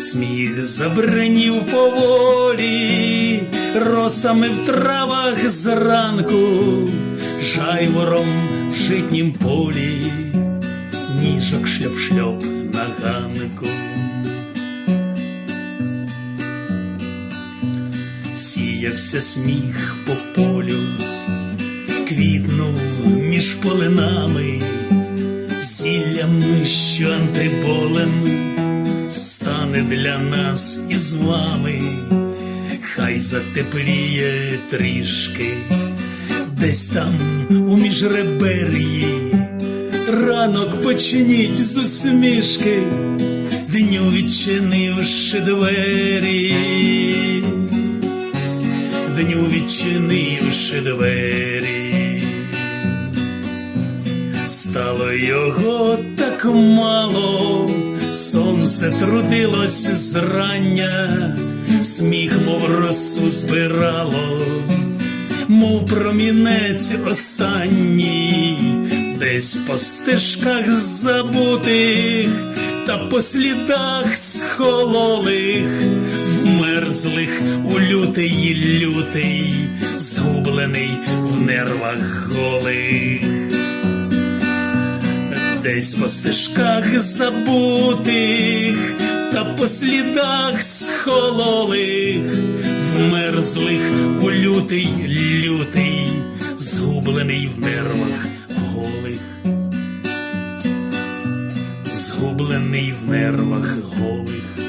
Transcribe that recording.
сміх забринів поволі, росами в травах зранку, жайвором в житнім полі, ніжок шльоп-шльоп на ганку. Сіявся сміх по полю, квітнув між полинами, зіллям, що антиболем стане для нас із вами, хай затепліє трішки, десь там у міжребер'ї, ранок почніть з усмішки, дню відчинивши двері. Дню відчинивши двері, стало його так мало, сонце трудилось зрання, сміх, мов росу збирало, мов промінець останній, десь по стежках забутих та по слідах схололих, вмерзлих у лютий лютий, згублений в нервах голих. Десь по стежках забутих та по слідах схололих, вмерзлих у лютий лютий, згублений в нервах голих, згублений в нервах голих.